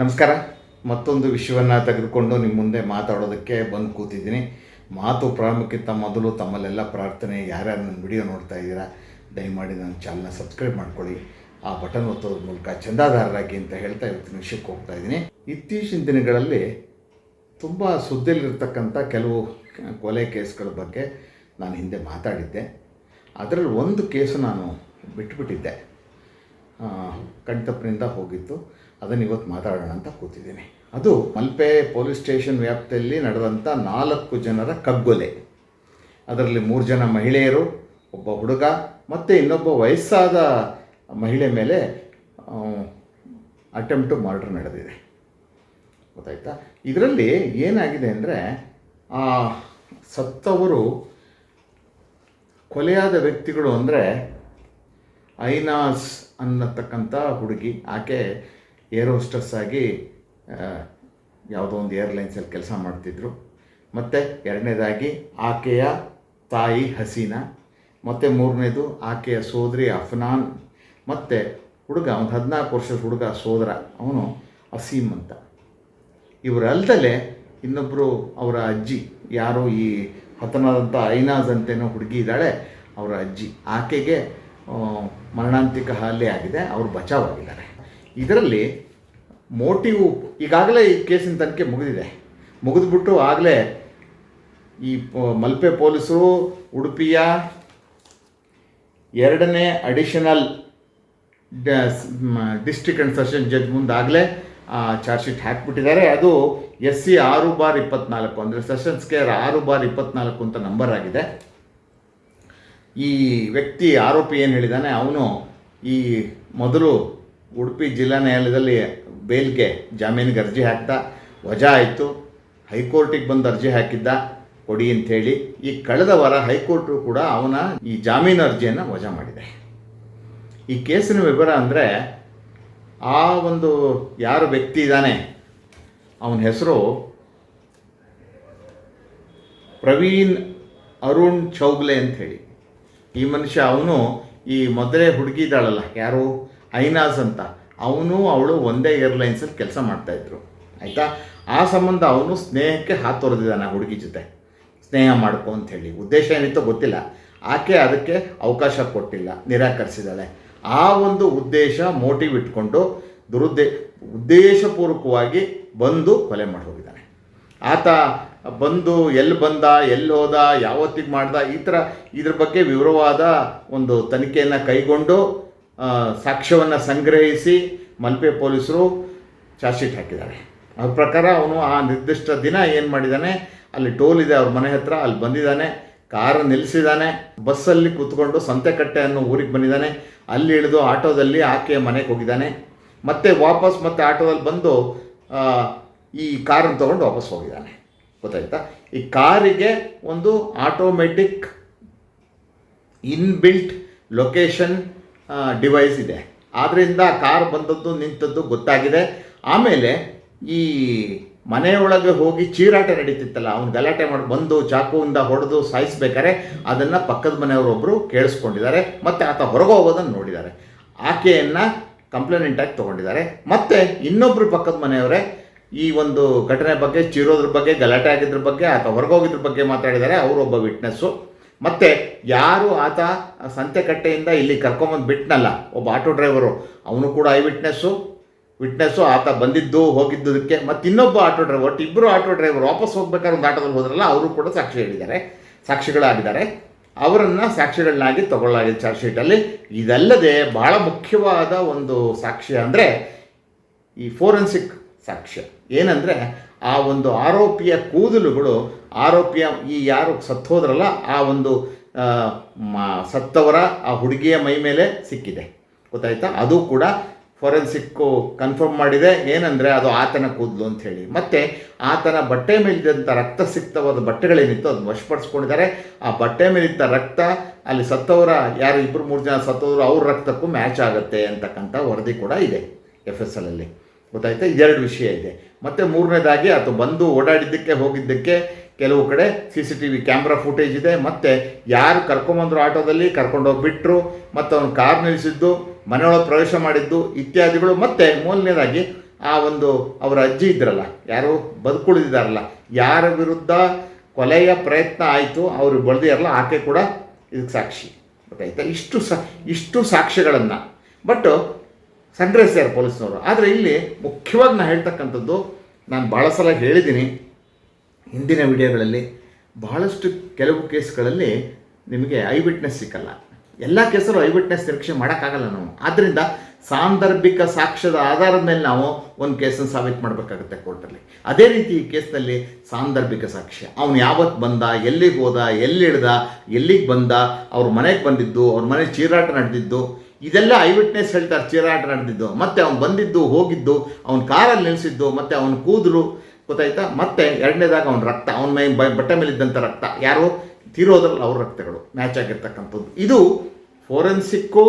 ನಮಸ್ಕಾರ. ಮತ್ತೊಂದು ವಿಷಯವನ್ನು ತೆಗೆದುಕೊಂಡು ನಿಮ್ಮ ಮುಂದೆ ಮಾತಾಡೋದಕ್ಕೆ ಬಂದು ಕೂತಿದ್ದೀನಿ. ಮಾತು ಪ್ರಾರಂಭಕ್ಕಿಂತ ಮೊದಲು ತಮ್ಮಲ್ಲೆಲ್ಲ ಪ್ರಾರ್ಥನೆ, ಯಾರ್ಯಾರು ನನ್ನ ವಿಡಿಯೋ ನೋಡ್ತಾ ಇದ್ದೀರಾ, ದಯಮಾಡಿ ನನ್ನ ಚಾನಲ್ನ ಸಬ್ಸ್ಕ್ರೈಬ್ ಮಾಡ್ಕೊಳ್ಳಿ. ಆ ಬಟನ್ ಒತ್ತೋದ್ರ ಮೂಲಕ ಚಂದಾದಾರರಾಗಿ ಅಂತ ಹೇಳ್ತಾ ಇವತ್ತಿನ ವಿಷಯಕ್ಕೆ ಹೋಗ್ತಾ ಇದ್ದೀನಿ. ಇತ್ತೀಚಿನ ದಿನಗಳಲ್ಲಿ ತುಂಬ ಸುದ್ದಿಯಲ್ಲಿರ್ತಕ್ಕಂಥ ಕೆಲವು ಕೊಲೆ ಕೇಸ್ಗಳ ಬಗ್ಗೆ ನಾನು ಹಿಂದೆ ಮಾತಾಡಿದ್ದೆ. ಅದರಲ್ಲಿ ಒಂದು ಕೇಸು ನಾನು ಬಿಟ್ಟುಬಿಟ್ಟಿದ್ದೆ ಕಣ್ತಪ್ಪಿನಿಂದ ಹೋಗಿತ್ತು. ಅದನ್ನು ಇವತ್ತು ಮಾತಾಡೋಣ ಅಂತ ಕೂತಿದ್ದೀನಿ. ಅದು ಮಲ್ಪೆ ಪೊಲೀಸ್ ಸ್ಟೇಷನ್ ವ್ಯಾಪ್ತಿಯಲ್ಲಿ ನಡೆದಂಥ ನಾಲ್ಕು ಜನರ ಕಗ್ಗೊಲೆ. ಅದರಲ್ಲಿ ಮೂರು ಜನ ಮಹಿಳೆಯರು, ಒಬ್ಬ ಹುಡುಗ ಮತ್ತು ಇನ್ನೊಬ್ಬ ವಯಸ್ಸಾದ ಮಹಿಳೆ ಮೇಲೆ ಅಟೆಂಪ್ಟು ಮರ್ಡರ್ ನಡೆದಿದೆ. ಗೊತ್ತಾಯ್ತಾ? ಇದರಲ್ಲಿ ಏನಾಗಿದೆ ಅಂದರೆ, ಆ ಸತ್ತವರು ಕೊಲೆಯಾದ ವ್ಯಕ್ತಿಗಳು ಅಂದರೆ ಐನಾಸ್ ಅನ್ನತಕ್ಕಂಥ ಹುಡುಗಿ. ಆಕೆ ಏರ್ ಹೋಸ್ಟಸ್ ಆಗಿ ಯಾವುದೋ ಒಂದು ಏರ್ಲೈನ್ಸಲ್ಲಿ ಕೆಲಸ ಮಾಡ್ತಿದ್ರು. ಮತ್ತು ಎರಡನೇದಾಗಿ ಆಕೆಯ ತಾಯಿ ಹಸೀನಾ. ಮತ್ತು ಮೂರನೇದು ಆಕೆಯ ಸೋದರಿ ಅಫ್ನಾನ್. ಮತ್ತು ಹುಡುಗ, ಒಂದು ಹದಿನಾಲ್ಕು ವರ್ಷದ ಹುಡುಗ ಸೋದರ, ಅವನು ಅಸೀಮ್ ಅಂತ. ಇವರಲ್ದಲೆ ಇನ್ನೊಬ್ಬರು ಅವರ ಅಜ್ಜಿ, ಯಾರೋ ಈ ಹತನಾದಂಥ ಐನಾಜ್ ಅಂತೇನೋ ಹುಡುಗಿ ಇದ್ದಾಳೆ, ಅವರ ಅಜ್ಜಿ. ಆಕೆಗೆ ಮರಣಾಂತಿಕ ಹಲ್ಲೆ ಆಗಿದೆ, ಅವರು ಬಚಾವಾಗಿದ್ದಾರೆ. ಇದರಲ್ಲಿ ಮೋಟಿವ್ ಈಗಾಗಲೇ ಈ ಕೇಸಿನ ತನಿಖೆ ಮುಗಿದಿದೆ. ಮುಗಿದ್ಬಿಟ್ಟು ಆಗಲೇ ಈ ಮಲ್ಪೆ ಪೊಲೀಸರು, ಉಡುಪಿಯ ಎರಡನೇ additional district and session judge ಮುಂದಾಗಲೇ charge sheet ಹಾಕಿಬಿಟ್ಟಿದ್ದಾರೆ. ಅದು ಎಸ್ ಸಿ ಆರು ಬಾರ್ ಇಪ್ಪತ್ನಾಲ್ಕು, ಅಂದರೆ ಸೆಷನ್ಸ್ ಕೇರ್ ಆರು ಬಾರ್ ಇಪ್ಪತ್ನಾಲ್ಕು ಅಂತ ನಂಬರ್ ಆಗಿದೆ. ಈ ವ್ಯಕ್ತಿ ಆರೋಪಿ ಏನು ಹೇಳಿದ್ದಾನೆ ಅವನು ಈ ಮೊದಲು ಉಡುಪಿ ಜಿಲ್ಲಾ ನ್ಯಾಯಾಲಯದಲ್ಲಿ ಬೇಲ್ಗೆ ಜಾಮೀನಿಗೆ ಅರ್ಜಿ ಹಾಕ್ತಾ ವಜಾ ಆಯಿತು, ಹೈಕೋರ್ಟಿಗೆ ಬಂದು ಅರ್ಜಿ ಹಾಕಿದ್ದ, ಕೊಡಿ ಅಂಥೇಳಿ. ಈ ಕಳೆದ ವಾರ ಹೈಕೋರ್ಟು ಕೂಡ ಅವನ ಈ ಜಾಮೀನು ಅರ್ಜಿಯನ್ನು ವಜಾ ಮಾಡಿದೆ. ಈ ಕೇಸಿನ ವಿವರ ಅಂದರೆ, ಆ ಒಂದು ಯಾರು ವ್ಯಕ್ತಿ ಇದ್ದಾನೆ, ಅವನ ಹೆಸರು ಪ್ರವೀಣ್ ಅರುಣ್ ಚೌಗ್ಲೆ ಹೇಳಿ ಈ ಮನುಷ್ಯ ಅವನು ಈ ಮೊದಲೇ ಹುಡುಗಿ ಇದ್ದಾಳಲ್ಲ ಯಾರು? ಐನಾಸ್ ಅಂತ. ಅವನು, ಅವಳು ಒಂದೇ ಏರ್ಲೈನ್ಸಲ್ಲಿ ಕೆಲಸ ಮಾಡ್ತಾಯಿದ್ರು ಆಯಿತಾ? ಆ ಸಂಬಂಧ ಅವನು ಸ್ನೇಹಕ್ಕೆ ಹಾತೊರೆದಿದ್ದಾನೆ ಆ ಹುಡುಗಿ ಜೊತೆ. ಸ್ನೇಹ ಮಾಡ್ಕೊ ಅಂತ ಹೇಳಿ. ಉದ್ದೇಶ ಏನಿತ್ತೋ ಗೊತ್ತಿಲ್ಲ. ಆಕೆ ಅದಕ್ಕೆ ಅವಕಾಶ ಕೊಟ್ಟಿಲ್ಲ, ನಿರಾಕರಿಸಿದ್ದಾಳೆ. ಆ ಒಂದು ಉದ್ದೇಶ ಮೋಟಿವ್ ಇಟ್ಕೊಂಡು ದುರುದ್ದೇ, ಉದ್ದೇಶಪೂರ್ವಕವಾಗಿ ಬಂದು ಕೊಲೆ ಮಾಡಿ ಹೋಗಿದ್ದಾನೆ ಆತ ಬಂದು ಎಲ್ಲಿ ಬಂದ, ಎಲ್ಲಿ ಹೋದ, ಯಾವತ್ತಿಗೆ ಮಾಡ್ದ, ಈ ಥರ ಇದ್ರ ಬಗ್ಗೆ ವಿವರವಾದ ಒಂದು ತನಿಖೆಯನ್ನು ಕೈಗೊಂಡು ಸಾಕ್ಷ್ಯವನ್ನು ಸಂಗ್ರಹಿಸಿ ಮಲ್ಪೆ ಪೊಲೀಸರು ಚಾರ್ಜ್ ಶೀಟ್ ಹಾಕಿದ್ದಾರೆ. ಅದ್ರ ಪ್ರಕಾರ ಅವನು ಆ ನಿರ್ದಿಷ್ಟ ದಿನ ಏನು ಮಾಡಿದ್ದಾನೆ ಅಲ್ಲಿ ಟೋಲ್ ಇದೆ ಅವ್ರ ಮನೆ ಹತ್ರ, ಅಲ್ಲಿ ಬಂದಿದ್ದಾನೆ ಕಾರ ನಿಲ್ಲಿಸಿದ್ದಾನೆ ಬಸ್ಸಲ್ಲಿ ಕೂತ್ಕೊಂಡು ಸಂತೆಕಟ್ಟೆ ಅನ್ನೋ ಊರಿಗೆ ಬಂದಿದ್ದಾನೆ ಅಲ್ಲಿ ಇಳಿದು ಆಟೋದಲ್ಲಿ ಆಕೆಯ ಮನೆಗೆ ಹೋಗಿದ್ದಾನೆ, ಮತ್ತೆ ವಾಪಸ್ ಮತ್ತೆ ಆಟೋದಲ್ಲಿ ಬಂದು ಈ ಕಾರನ್ನು ತೊಗೊಂಡು ವಾಪಸ್ ಹೋಗಿದ್ದಾನೆ. ಗೊತ್ತಾಯ್ತಾ? ಈ ಕಾರಿಗೆ ಒಂದು ಆಟೋಮೆಟಿಕ್ ಇನ್ಬಿಲ್ಟ್ ಲೊಕೇಶನ್ ಡಿವೈಸ್ ಇದೆ. ಆದ್ದರಿಂದ ಕಾರ್ ಬಂದದ್ದು ನಿಂತದ್ದು ಗೊತ್ತಾಗಿದೆ. ಆಮೇಲೆ ಈ ಮನೆಯೊಳಗೆ ಹೋಗಿ ಚೀರಾಟ ನಡೀತಿತ್ತಲ್ಲ, ಅವ್ನು ಗಲಾಟೆ ಮಾಡಿ, ಬಂದು ಚಾಕುವಿಂದ ಹೊಡೆದು ಸಾಯಿಸ್ಬೇಕಾರೆ ಅದನ್ನು ಪಕ್ಕದ ಮನೆಯವರೊಬ್ಬರು ಕೇಳಿಸ್ಕೊಂಡಿದ್ದಾರೆ, ಮತ್ತು ಆತ ಹೊರಗೆ ಹೋಗೋದನ್ನು ನೋಡಿದ್ದಾರೆ. ಆಕೆಯನ್ನು ಕಂಪ್ಲೇನೆಂಟಾಗಿ ತೊಗೊಂಡಿದ್ದಾರೆ. ಮತ್ತು ಇನ್ನೊಬ್ಬರು ಪಕ್ಕದ ಮನೆಯವರೇ ಈ ಒಂದು ಘಟನೆ ಬಗ್ಗೆ, ಚಿರೋದ್ರ ಬಗ್ಗೆ, ಗಲಾಟೆ ಆಗಿದ್ರ ಬಗ್ಗೆ ಆತ ಹೊರಗೋಗಿದ್ರ ಬಗ್ಗೆ ಮಾತಾಡಿದ್ದಾರೆ ಅವರೊಬ್ಬ ವಿಟ್ನೆಸ್ಸು ಮತ್ತು ಯಾರು ಆತ ಸಂತೆಕಟ್ಟೆಯಿಂದ ಇಲ್ಲಿ ಕರ್ಕೊಂಬಂದು ಬಿಟ್ನಲ್ಲ, ಒಬ್ಬ ಆಟೋ ಡ್ರೈವರು ಅವನು ಕೂಡ ಐ ವಿಟ್ನೆಸ್ಸು ವಿಟ್ನೆಸ್ಸು ಆತ ಬಂದಿದ್ದು ಹೋಗಿದ್ದುದಕ್ಕೆ ಮತ್ತು ಇನ್ನೊಬ್ಬ ಆಟೋ ಡ್ರೈವರ್ ಒಟ್ಟು ಇಬ್ಬರು ಆಟೋ ಡ್ರೈವರ್ ವಾಪಸ್ ಹೋಗ್ಬೇಕಾದ್ರೆ ಒಂದು ಆಟೋದಲ್ಲಿ ಹೋದ್ರಲ್ಲ, ಅವರು ಕೂಡ ಸಾಕ್ಷಿ ಹೇಳಿದ್ದಾರೆ, ಸಾಕ್ಷಿಗಳಾಗಿದ್ದಾರೆ. ಅವರನ್ನು ಸಾಕ್ಷಿಗಳನ್ನಾಗಿ ತಗೊಳ್ಳಲಾಗಿದೆ ಚಾರ್ಜ್ ಶೀಟಲ್ಲಿ ಇದಲ್ಲದೆ ಬಹಳ ಮುಖ್ಯವಾದ ಒಂದು ಸಾಕ್ಷಿ ಅಂದರೆ ಈ ಫೋರೆನ್ಸಿಕ್ ಸಾಕ್ಷ್ಯ ಏನಂದರೆ ಆ ಒಂದು ಆರೋಪಿಯ ಕೂದಲುಗಳು, ಆರೋಪಿಯ ಈ ಯಾರು ಸತ್ತೋದ್ರಲ್ಲ, ಆ ಒಂದು ಸತ್ತವರ ಆ ಹುಡುಗಿಯ ಮೈ ಮೇಲೆ ಸಿಕ್ಕಿದೆ. ಗೊತ್ತಾಯ್ತಾ? ಅದು ಕೂಡ ಫೋರೆನ್ಸಿಕ್ಕು ಕನ್ಫರ್ಮ್ ಮಾಡಿದೆ. ಏನಂದರೆ ಅದು ಆತನ ಕೂದಲು ಅಂಥೇಳಿ ಮತ್ತು ಆತನ ಬಟ್ಟೆ ಮೇಲಿದ್ದಂಥ ರಕ್ತ ಸಿಕ್ತವಾದ ಬಟ್ಟೆಗಳೇನಿತ್ತು ಅದು ವಶಪಡಿಸ್ಕೊಂಡಿದ್ದಾರೆ. ಆ ಬಟ್ಟೆ ಮೇಲಿದ್ದ ರಕ್ತ, ಅಲ್ಲಿ ಸತ್ತವರ ಯಾರು ಇಬ್ಬರು ಮೂರು ಜನ ಸತ್ತವರು ಅವ್ರ ರಕ್ತಕ್ಕೂ ಮ್ಯಾಚ್ ಆಗುತ್ತೆ ಅಂತಕ್ಕಂಥ ವರದಿ ಕೂಡ ಇದೆ ಎಫ್ ಎಸ್ ಎಲ್ ಅಲ್ಲಿ. ಗೊತ್ತಾಯ್ತಾ? ಎರಡು ವಿಷಯ ಇದೆ. ಮತ್ತು ಮೂರನೇದಾಗಿ, ಅದು ಬಂದು ಓಡಾಡಿದ್ದಕ್ಕೆ, ಹೋಗಿದ್ದಕ್ಕೆ ಕೆಲವು ಕಡೆ C C T V camera footage ಇದೆ. ಮತ್ತು ಯಾರು ಕರ್ಕೊಂಬಂದ್ರು ಆಟೋದಲ್ಲಿ ಕರ್ಕೊಂಡೋಗಿ ಬಿಟ್ಟರು ಮತ್ತು ಅವನು ಕಾರ್ ನಿಲ್ಲಿಸಿದ್ದು, ಮನೆಯೊಳಗೆ ಪ್ರವೇಶ ಮಾಡಿದ್ದು ಇತ್ಯಾದಿಗಳು. ಮತ್ತು ಮೂರನೇದಾಗಿ, ಆ ಒಂದು ಅವರ ಅಜ್ಜಿ ಇದ್ರಲ್ಲ, ಯಾರು ಬದುಕುಳಿದಿದ್ದಾರಲ್ಲ, ಯಾರ ವಿರುದ್ಧ ಕೊಲೆಯ ಪ್ರಯತ್ನ ಆಯಿತು, ಅವರು ಬಳದಿರಲ್ಲ ಆಕೆ ಕೂಡ ಇದಕ್ಕೆ ಸಾಕ್ಷಿ. ಗೊತ್ತಾಯ್ತಾ? ಇಷ್ಟು ಸಾ, ಇಷ್ಟು ಸಾಕ್ಷಿಗಳನ್ನು ಬಟ್ ಸಂಗ್ರಹಿಸ್ತಾರೆ ಪೊಲೀಸ್ನವರು ಆದರೆ ಇಲ್ಲಿ ಮುಖ್ಯವಾಗಿ ನಾನು ಹೇಳ್ತಕ್ಕಂಥದ್ದು ನಾನು ಭಾಳ ಸಲ ಹೇಳಿದ್ದೀನಿ ಹಿಂದಿನ ವಿಡಿಯೋಗಳಲ್ಲಿ ಬಹಳಷ್ಟು ಕೆಲವು ಕೇಸ್ಗಳಲ್ಲಿ ನಿಮಗೆ ಐ ವಿಟ್ನೆಸ್ ಸಿಕ್ಕಲ್ಲ. ಎಲ್ಲ ಕೇಸರು ಐ ವಿಟ್ನೆಸ್ ನಿರೀಕ್ಷೆ ಮಾಡೋಕ್ಕಾಗಲ್ಲ ನಾವು. ಆದ್ದರಿಂದ ಸಾಂದರ್ಭಿಕ ಸಾಕ್ಷ್ಯದ ಆಧಾರದ ಮೇಲೆ ನಾವು ಒಂದು ಕೇಸನ್ನು ಸಾಬೀತು ಮಾಡಬೇಕಾಗುತ್ತೆ ಕೋರ್ಟಲ್ಲಿ ಅದೇ ರೀತಿ ಈ ಕೇಸ್ನಲ್ಲಿ ಸಾಂದರ್ಭಿಕ ಸಾಕ್ಷ್ಯ. ಅವನು ಯಾವತ್ತು ಬಂದ, ಎಲ್ಲಿಗೆ ಹೋದ ಎಲ್ಲಿ ಇಳ್ದ ಎಲ್ಲಿಗೆ ಬಂದ, ಅವ್ರ ಮನೆಗೆ ಬಂದಿದ್ದು, ಅವ್ರ ಮನೆ ಚೀರಾಟ ನಡೆದಿದ್ದು ಇದೆಲ್ಲ ಐ ವಿಟ್ನೆಸ್ ಹೇಳ್ತಾರೆ ಚೀರಾಟ ನಡೆದಿದ್ದು. ಮತ್ತೆ ಅವ್ನು ಬಂದಿದ್ದು, ಹೋಗಿದ್ದು, ಅವ್ನ ಕಾರಲ್ಲಿ ನಿಲ್ಲಿಸಿದ್ದು ಮತ್ತೆ ಅವನು ಕೂದಲು, ಗೊತ್ತಾಯ್ತಾ? ಮತ್ತೆ ಎರಡನೇದಾಗ ಅವ್ನ ರಕ್ತ, ಅವನ ಮೈ ಬಟ್ಟೆ ಮೇಲೆ ಇದ್ದಂಥ ರಕ್ತ. ಯಾರು? ತೀರೋದ್ರಲ್ಲಿ ಅವ್ರ ರಕ್ತಗಳು ಮ್ಯಾಚ್ ಆಗಿರ್ತಕ್ಕಂಥದ್ದು. ಇದು ಫೋರೆನ್ಸಿಕ್ಕು,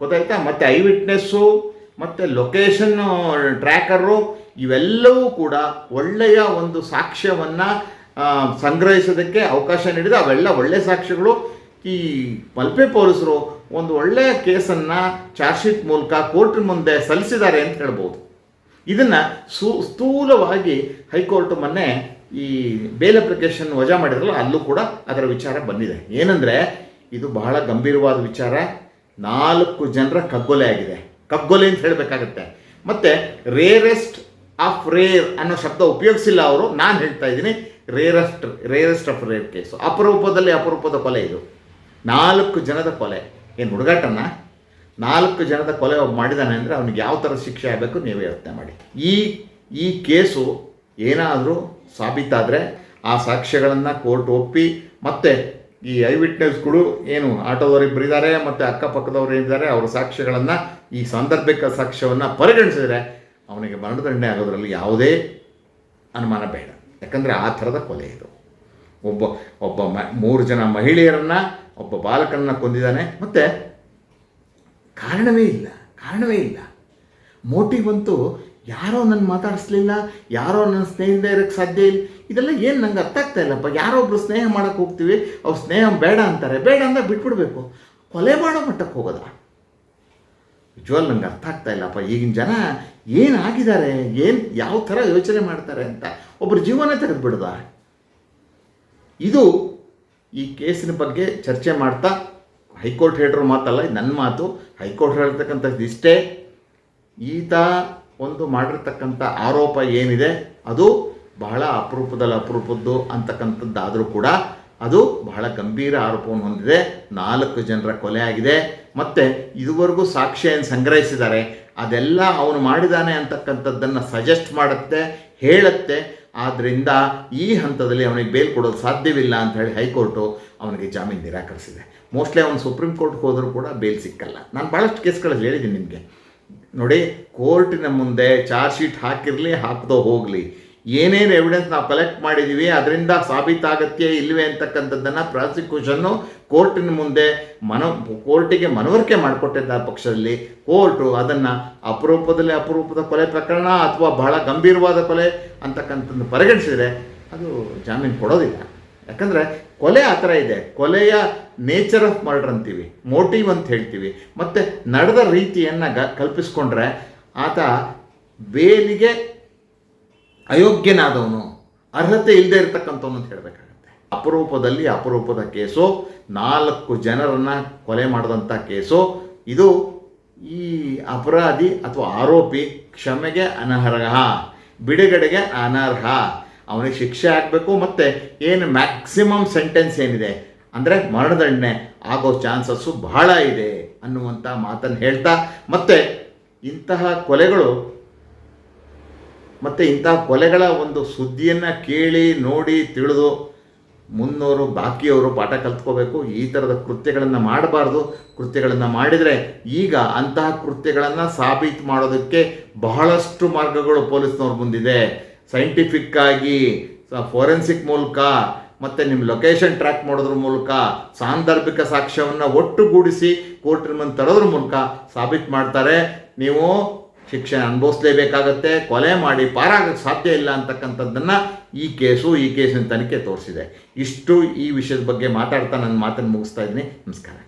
ಗೊತ್ತಾಯ್ತಾ? ಮತ್ತೆ ಐ ವಿಟ್ನೆಸ್ಸು ಮತ್ತು ಲೊಕೇಶನ್, ಟ್ರ್ಯಾಕರು, ಇವೆಲ್ಲವೂ ಕೂಡ ಒಳ್ಳೆಯ ಒಂದು ಸಾಕ್ಷ್ಯವನ್ನು ಸಂಗ್ರಹಿಸೋದಕ್ಕೆ ಅವಕಾಶ ನೀಡಿದ. ಅವೆಲ್ಲ ಒಳ್ಳೆಯ ಸಾಕ್ಷ್ಯಗಳು. ಈ ಮಲ್ಪೆ ಪೊಲೀಸರು ಒಂದು ಒಳ್ಳೆಯ ಕೇಸನ್ನು ಚಾರ್ಜ್ ಶೀಟ್ ಮೂಲಕ ಕೋರ್ಟ್ ಮುಂದೆ ಸಲ್ಲಿಸಿದ್ದಾರೆ ಅಂತ ಹೇಳ್ಬೋದು. ಇದನ್ನು ಸು, ಸ್ಥೂಲವಾಗಿ ಹೈಕೋರ್ಟ್ ಮೊನ್ನೆ ಈ ಬೇಲ್ ಅಪ್ಲಿಕೇಶನ್ ವಜಾ ಮಾಡಿದ್ರಲ್ಲ, ಅಲ್ಲೂ ಕೂಡ ಅದರ ವಿಚಾರ ಬಂದಿದೆ. ಏನಂದರೆ, ಇದು ಬಹಳ ಗಂಭೀರವಾದ ವಿಚಾರ. ನಾಲ್ಕು ಜನರ ಕಗ್ಗೊಲೆ ಆಗಿದೆ. ಕಗ್ಗೊಲೆ ಅಂತ ಹೇಳಬೇಕಾಗತ್ತೆ. ಮತ್ತು ರೇರೆಸ್ಟ್ ಆಫ್ ರೇರ್ ಅನ್ನೋ ಶಬ್ದ ಉಪಯೋಗಿಸಿಲ್ಲ ಅವರು. ನಾನು ಹೇಳ್ತಾ ಇದ್ದೀನಿ rarest rarest of rare case ಅಪರೂಪದಲ್ಲಿ ಅಪರೂಪದ ಕೊಲೆ ಇದು. ನಾಲ್ಕು ಜನದ ಕೊಲೆ. ಏನು ಹುಡುಗಾಟನ? ನಾಲ್ಕು ಜನದ ಕೊಲೆ ಒಬ್ಬ ಮಾಡಿದಾನೆ ಅಂದರೆ ಅವ್ನಿಗೆ ಯಾವ ಥರ ಶಿಕ್ಷೆ ಆಗಬೇಕು ನೀವು ಯೋಚನೆ ಮಾಡಿ. ಈ ಈ ಕೇಸು ಏನಾದರೂ ಸಾಬೀತಾದರೆ ಆ ಸಾಕ್ಷ್ಯಗಳನ್ನು ಕೋರ್ಟ್ ಒಪ್ಪಿ ಮತ್ತೆ ಈ ಐ ವಿಟ್ನೆಸ್ಗಳು ಏನು ಆಟೋದವ್ರು ಇಬ್ಬರು ಇದ್ದಾರೆ ಮತ್ತು ಅಕ್ಕಪಕ್ಕದವ್ರು ಏನಿದ್ದಾರೆ ಅವರ ಸಾಕ್ಷ್ಯಗಳನ್ನು ಈ ಸಾಂದರ್ಭಿಕ ಸಾಕ್ಷ್ಯವನ್ನು ಪರಿಗಣಿಸಿದರೆ ಅವನಿಗೆ ಮರಣದಂಡನೆ ಆಗೋದ್ರಲ್ಲಿ ಯಾವುದೇ ಅನುಮಾನ ಬೇಡ. ಯಾಕಂದರೆ ಆ ಥರದ ಕೊಲೆ ಇದು. ಒಬ್ಬ ಒಬ್ಬ ಮ, ಮೂರು ಜನ ಮಹಿಳೆಯರನ್ನು ಒಬ್ಬ ಬಾಲಕನನ್ನ ಕೊಂದಿದ್ದಾನೆ ಮತ್ತು ಕಾರಣವೇ ಇಲ್ಲ ಕಾರಣವೇ ಇಲ್ಲ. ಮೋಟಿವ್ ಅಂತೂ ಯಾರೋ ನನ್ನ ಮಾತಾಡಿಸ್ಲಿಲ್ಲ, ಯಾರೋ ನನ್ನ ಸ್ನೇಹಿತ ಇರೋಕ್ಕೆ ಸಾಧ್ಯ ಇಲ್ಲ. ಇದೆಲ್ಲ ಏನು ನಂಗೆ ಅರ್ಥ ಆಗ್ತಾ ಇಲ್ಲಪ್ಪ. ಯಾರೋ ಒಬ್ರು ಸ್ನೇಹ ಮಾಡೋಕ್ಕೆ ಹೋಗ್ತೀವಿ, ಅವ್ರು ಸ್ನೇಹ ಬೇಡ ಅಂತಾರೆ. ಬೇಡ ಅಂದ್ರೆ ಬಿಟ್ಬಿಡ್ಬೇಕು. ಕೊಲೆ ಮಾಡೋ ಮಟ್ಟಕ್ಕೆ ಹೋಗೋದಾ? ನಿಜವಲ್ಲ ನಂಗೆ ಅರ್ಥ ಆಗ್ತಾ ಇಲ್ಲಪ್ಪ. ಈಗಿನ ಜನ ಏನು ಆಗಿದ್ದಾರೆ, ಏನು, ಯಾವ ಥರ ಯೋಚನೆ ಮಾಡ್ತಾರೆ ಅಂತ ಒಬ್ಬರು ಜೀವನ ತೆಗೆದು ಬಿಡ್ದ ಇದು ಈ ಕೇಸಿನ ಬಗ್ಗೆ ಚರ್ಚೆ ಮಾಡ್ತಾ ಹೈಕೋರ್ಟ್ ಹೇಳಿರೋ ಮಾತಲ್ಲ ನನ್ನ ಮಾತು. ಹೈಕೋರ್ಟ್ ಹೇಳ್ತಕ್ಕಂಥದ್ದು ಇಷ್ಟೇ ಈತ ಒಂದು ಮಾಡಿರ್ತಕ್ಕಂಥ ಆರೋಪ ಏನಿದೆ, ಅದು ಬಹಳ ಅಪರೂಪದಲ್ಲಿ ಅಪರೂಪದ್ದು ಅಂತಕ್ಕಂಥದ್ದಾದರೂ ಕೂಡ ಅದು ಬಹಳ ಗಂಭೀರ ಆರೋಪವನ್ನು ಹೊಂದಿದೆ. ನಾಲ್ಕು ಜನರ ಕೊಲೆ ಆಗಿದೆ. ಮತ್ತು ಇದುವರೆಗೂ ಸಾಕ್ಷ್ಯ ಏನು ಸಂಗ್ರಹಿಸಿದ್ದಾರೆ. ಅದೆಲ್ಲ ಅವನು ಮಾಡಿದ್ದಾನೆ ಅಂತಕ್ಕಂಥದ್ದನ್ನು ಸಜೆಸ್ಟ್ ಮಾಡುತ್ತೆ, ಹೇಳುತ್ತೆ. ಆದ್ದರಿಂದ ಈ ಹಂತದಲ್ಲಿ ಅವನಿಗೆ ಬೇಲ್ ಕೊಡೋದು ಸಾಧ್ಯವಿಲ್ಲ ಅಂತ ಹೇಳಿ ಹೈಕೋರ್ಟು ಅವನಿಗೆ ಜಾಮೀನು ನಿರಾಕರಿಸಿದೆ. ಮೋಸ್ಟ್ಲಿ ಅವನು ಸುಪ್ರೀಂ ಕೋರ್ಟ್ಗೆ ಹೋದರೂ ಕೂಡ ಬೇಲ್ ಸಿಕ್ಕಲ್ಲ. ನಾನು ಭಾಳಷ್ಟು ಕೇಸ್ಗಳಲ್ಲಿ ಹೇಳಿದ್ದೀನಿ ನಿಮಗೆ. ನೋಡಿ, ಕೋರ್ಟಿನ ಮುಂದೆ ಚಾರ್ಜ್ ಶೀಟ್ ಹಾಕಿರಲಿ, ಹಾಕದೋ ಹೋಗಲಿ. ಏನೇನು ಎವಿಡೆನ್ಸ್ ನಾವು ಕಲೆಕ್ಟ್ ಮಾಡಿದ್ದೀವಿ ಅದರಿಂದ ಸಾಬೀತಾಗತ್ಯ ಇಲ್ಲವೇ ಅಂತಕ್ಕಂಥದ್ದನ್ನು ಪ್ರಾಸಿಕ್ಯೂಷನ್ನು ಕೋರ್ಟಿನ ಮುಂದೆ ಮನ, ಕೋರ್ಟಿಗೆ ಮನವರಿಕೆ ಮಾಡಿಕೊಟ್ಟಿದ್ದ ಪಕ್ಷದಲ್ಲಿ. ಕೋರ್ಟು ಅದನ್ನು ಅಪರೂಪದಲ್ಲಿ ಅಪರೂಪದ ಕೊಲೆ ಪ್ರಕರಣ ಅಥವಾ ಬಹಳ ಗಂಭೀರವಾದ ಕೊಲೆ ಅಂತಕ್ಕಂಥದ್ದು ಪರಿಗಣಿಸಿದರೆ ಅದು ಜಾಮೀನು ಕೊಡೋದಿಲ್ಲ. ಯಾಕಂದರೆ ಕೊಲೆ ಆ ಥರ ಇದೆ. ಕೊಲೆಯ ನೇಚರ್ ಆಫ್ ಮರ್ಡರ್ ಅಂತೀವಿ ಮೋಟಿವ್ ಅಂತ ಹೇಳ್ತೀವಿ. ಮತ್ತು ನಡೆದ ರೀತಿಯನ್ನು ಗ, ಕಲ್ಪಿಸ್ಕೊಂಡ್ರೆ ಆತ ಬೇಲಿಗೆ ಅಯೋಗ್ಯನಾದವನು, ಅರ್ಹತೆ ಇಲ್ಲದೆ ಇರತಕ್ಕಂಥವನು ಅಂತ ಹೇಳಬೇಕಾಗತ್ತೆ. ಅಪರೂಪದಲ್ಲಿ ಅಪರೂಪದ ಕೇಸು, ನಾಲ್ಕು ಜನರನ್ನು ಕೊಲೆ ಮಾಡಿದಂಥ ಕೇಸು, ಇದು ಈ ಅಪರಾಧಿ ಅಥವಾ ಆರೋಪಿ ಕ್ಷಮೆಗೆ ಅನರ್ಹ, ಬಿಡುಗಡೆಗೆ ಅನರ್ಹ. ಅವನಿಗೆ ಶಿಕ್ಷೆ ಆಗಬೇಕು ಮತ್ತು ಏನು ಮ್ಯಾಕ್ಸಿಮಮ್ ಸೆಂಟೆನ್ಸ್ ಏನಿದೆ? ಅಂದರೆ ಮರಣದಂಡನೆ ಆಗೋ ಚಾನ್ಸಸ್ಸು ಬಹಳ ಇದೆ ಅನ್ನುವಂಥ ಮಾತನ್ನು ಹೇಳ್ತಾ, ಮತ್ತು ಇಂತಹ ಕೊಲೆಗಳು ಮತ್ತು ಇಂತಹ ಕೊಲೆಗಳ ಒಂದು ಸುದ್ದಿಯನ್ನು ಕೇಳಿ, ನೋಡಿ, ತಿಳಿದು ಮುನ್ನೋರು, ಬಾಕಿಯವರು ಪಾಠ ಕಲ್ತ್ಕೋಬೇಕು. ಈ ಥರದ ಕೃತ್ಯಗಳನ್ನು ಮಾಡಬಾರ್ದು. ಕೃತ್ಯಗಳನ್ನು ಮಾಡಿದರೆ ಈಗ ಅಂತಹ ಕೃತ್ಯಗಳನ್ನು ಸಾಬೀತು ಮಾಡೋದಕ್ಕೆ ಬಹಳಷ್ಟು ಮಾರ್ಗಗಳು ಪೊಲೀಸ್ನವ್ರು ಮುಂದಿದೆ. ಸೈಂಟಿಫಿಕ್ ಆಗಿ ಫೋರೆನ್ಸಿಕ್ ಮೂಲಕ, ಮತ್ತು ನಿಮ್ಮ ಲೊಕೇಶನ್ ಟ್ರ್ಯಾಕ್ ಮಾಡೋದ್ರ ಮೂಲಕ, ಸಾಂದರ್ಭಿಕ ಸಾಕ್ಷ್ಯವನ್ನು ಒಟ್ಟುಗೂಡಿಸಿ ಕೋರ್ಟಿನ ಮುಂದೆ ತರೋದ್ರ ಮೂಲಕ ಸಾಬೀತು ಮಾಡ್ತಾರೆ. ನೀವು ಶಿಕ್ಷೆ ಅನುಭವಿಸಲೇಬೇಕಾಗತ್ತೆ, ಕೊಲೆ ಮಾಡಿ ಪಾರಾಗಕ್ಕೆ ಸಾಧ್ಯ ಇಲ್ಲ ಅಂತಕ್ಕಂಥದ್ದನ್ನು ಈ ಕೇಸು, ಈ ಕೇಸಿನ ತನಿಖೆ ತೋರಿಸಿದೆ. ಇಷ್ಟು ಈ ವಿಷಯದ ಬಗ್ಗೆ ಮಾತಾಡ್ತಾ ನನ್ನ ಮಾತನ್ನು ಮುಗಿಸ್ತಾ ಇದ್ದೀನಿ. ನಮಸ್ಕಾರ.